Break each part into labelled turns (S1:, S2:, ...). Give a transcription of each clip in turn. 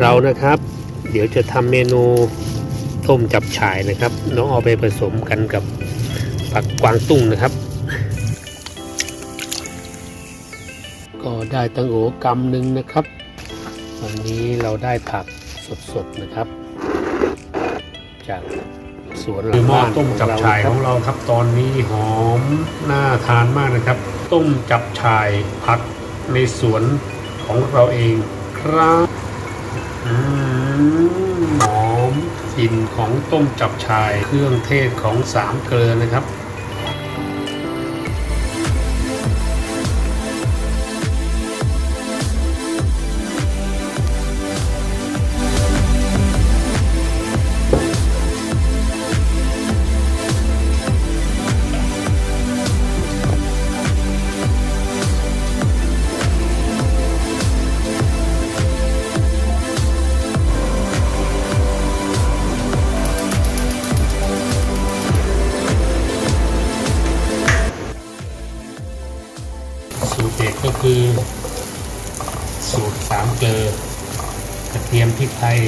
S1: เรานะครับ เดี๋ยวจะทำเมนูต้มจับฉ่ายนะครับน้องเอาไปผสมกันกับผักกวางตุ้งนะครับ ก็ได้ตังโอกำหนึ่งนะครับ วันนี้เราได้ผักสดๆนะครับ จากสวนหลั
S2: คื
S1: ง
S2: อหม้อ
S1: บ้าน
S2: ต้มจับฉ่ายของเราครับ ตอนนี้หอมน่าทานมากนะครับ ต้มจับฉ่ายผักในสวนของเราเองครับอืม หอมกลิ่นของต้มจับชาย เครื่องเทศของสามเกลือนะครับ คือ สูตรสามเกลือกระเทียมพริกไทย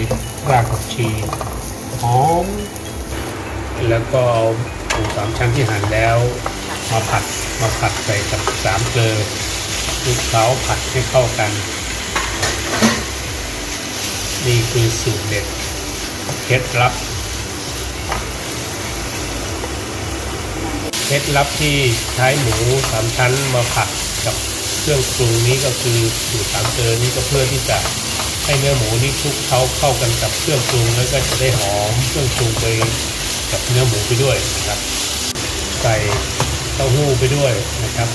S2: รากผักชีหอม แล้วก็เอาหมูสามชั้นที่หั่นแล้ว มาผัดมาผัดใส่กับสามเกลือคลุกเคล้าผัดให้เข้ากัน นี่คือสูตรเด็ดเคล็ดลับเคล็ดลับที่ใช้หมูสามชั้นมาผัดกับ เครื่องปรุงนี้ก็คือสูตรสามเกลือนี้ก็เพื่อที่จะให้เนื้อหมูนี่คลุกเค้าเข้ากันกับเครื่องปรุงแล้วก็จะได้หอมเครื่องปรุงไปกับเนื้อหมูไปด้วยนะครับ ใส่เต้าหู้ไปด้วยนะครับ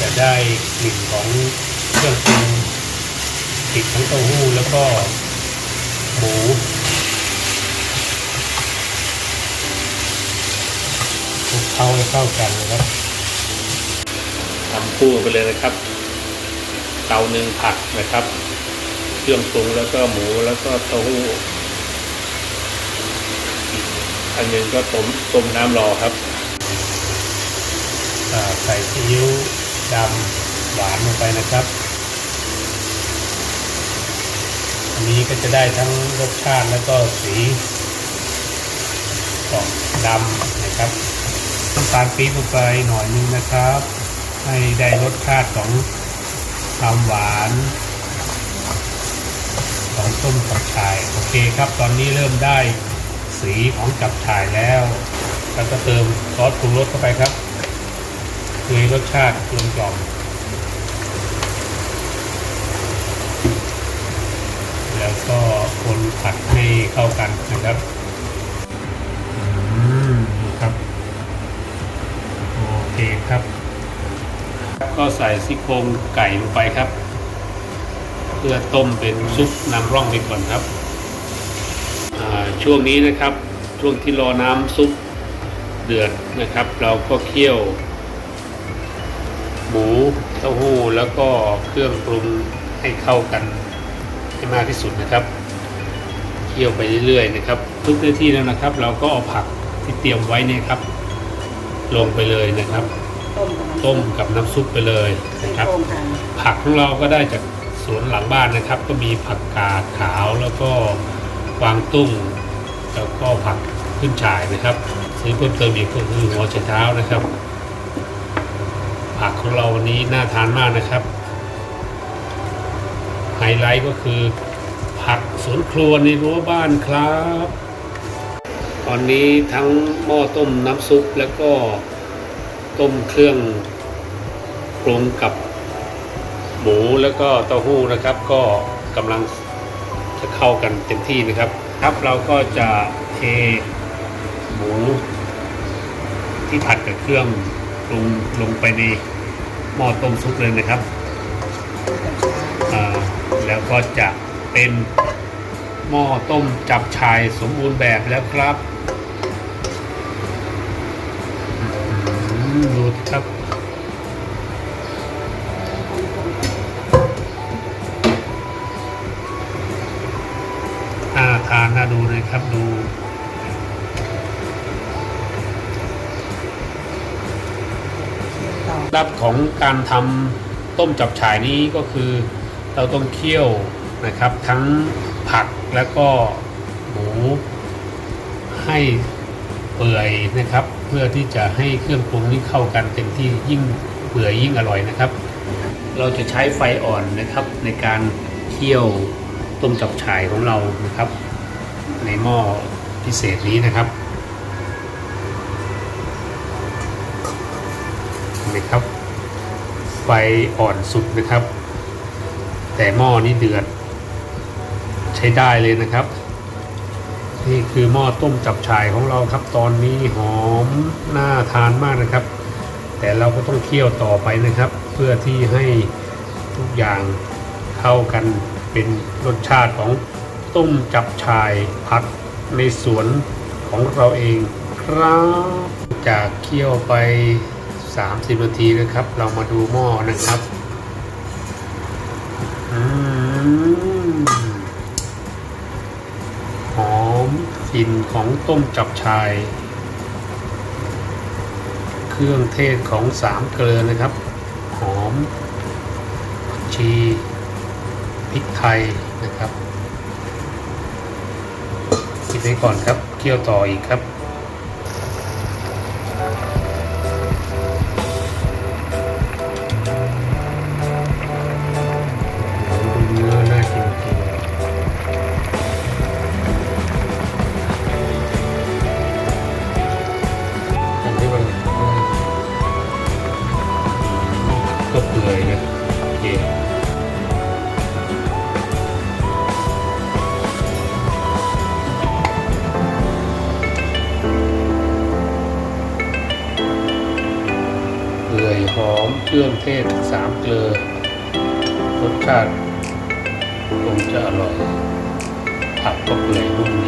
S2: จะได้กลิ่นของเครื่องปรุงติดทั้งเต้าหู้แล้วก็หมูคลุกเค้าให้เข้ากันนะครับำคู่ไปเลยนะครับ เตาหนึ่งผัดนะครับ เครื่องปรุงแล้วก็หมูแล้วก็เต้าหู้อันหนึ่งก็ต้มต้มน้ำรอครับใส่ซีอิ๊วดำหวานลงไปนะครับ อันนี้ก็จะได้ทั้งรสชาติแล้วก็สีออกดำนะครับน้ำตาลปี๊บลงไปหน่อยนึงนะครับ ให้ได้รสชาติของความหวานของต้มจับฉ่ายโอเคครับ ตอนนี้เริ่มได้สีของจับฉ่ายแล้วแล้วก็เติมซอสปรุงรสเข้าไปครับคือรสชาติกลมกล่อมแล้วก็คนผัดให้เข้ากันนะครับอืมนี่ครับ โอเคครับ ก็ ใส่ซี่โครงไก่ลงไปครับ เพื่อต้มเป็นซุปนำร่องไปก่อนครับ ช่วงนี้นะครับช่วงที่รอน้ำซุปเดือดนะครับ เราก็เคี่ยว หมูเต้าหู้แล้วก็เครื่องปรุงให้เข้ากันให้มากที่สุดนะครับเคี่ยวไปเรื่อยๆนะครับ ทุกนาที่แล้วนะครับ เราก็เอาผักที่เตรียมไว้เนี่ยครับ ลงไปเลยนะครับ
S3: ต้ม
S2: ต้มกับน้ำซุปไปเลยนะครับ
S3: โครงค่ะ
S2: ผักของเราก็ได้จากสวนหลังบ้านนะครับ ก็มีผักกาดขาวแล้วก็กวางตุ้ง แล้วก็ผักขึ้นฉ่ายนะครับ ซื้อเพิ่มเติมอีกก็คือหัวไชเท้านะครับ ผักของเราวันนี้น่าทานมากนะครับไฮไลท์ก็คือ ผักสวนครัวในรั้วบ้านครับ ตอนนี้ทั้งหม้อต้มน้ำซุปแล้วก็ ต้มเครื่องปรุงกับหมูแล้วก็เต้าหู้นะครับ ก็กำลังจะเข้ากันเต็มที่นะครับ ครับเราก็จะเทหมูที่ผัดกับเครื่องปรุงลงไปในหม้อต้มซุปเลยนะครับ แล้วก็จะเป็นหม้อต้มจับชายสมบูรณ์แบบแล้วครับ อืมดูสิครับน่าทานน่าดูเลยครับดูลับของการทำต้มจับฉ่ายนี้ก็คือเราต้องเคี่ยวนะครับ ทั้งผักแล้วก็หมูให้ เปื่อยนะครับ เพื่อที่จะให้เครื่องปรุงนี้เข้ากันเต็มที่ยิ่งเปื่อยยิ่งอร่อยนะครับ เราจะใช้ไฟอ่อนนะครับ ในการเคี่ยวต้มจับฉ่ายของเรานะครับ ในหม้อพิเศษนี้นะครับเห็นไหมครับ ไฟอ่อนสุดนะครับ แต่หม้อนี้เดือดใช้ได้เลยนะครับ นี่คือหม้อต้มจับฉ่ายของเราครับ ตอนนี้หอมน่าทานมากนะครับ แต่เราก็ต้องเคี่ยวต่อไปนะครับ เพื่อที่ให้ทุกอย่างเข้ากันเป็นรสชาติของต้มจับฉ่ายผักในสวนของเราเองครับจากเคี่ยวไป 30 นาทีนะครับ เรามาดูหม้อนะครับอืมหอ มกลิ่นของต้มจับชาย เครื่องเทศของสามเกลือนะครับ หอมผักชีพริกไทยนะครับกินไปก่อนครับ เคี่ยวต่ออีกครับ อยหอมเครื่องเทศสามเกลือรสชาติคงจะอร่อยผักก็เปื่อยนุ่มดี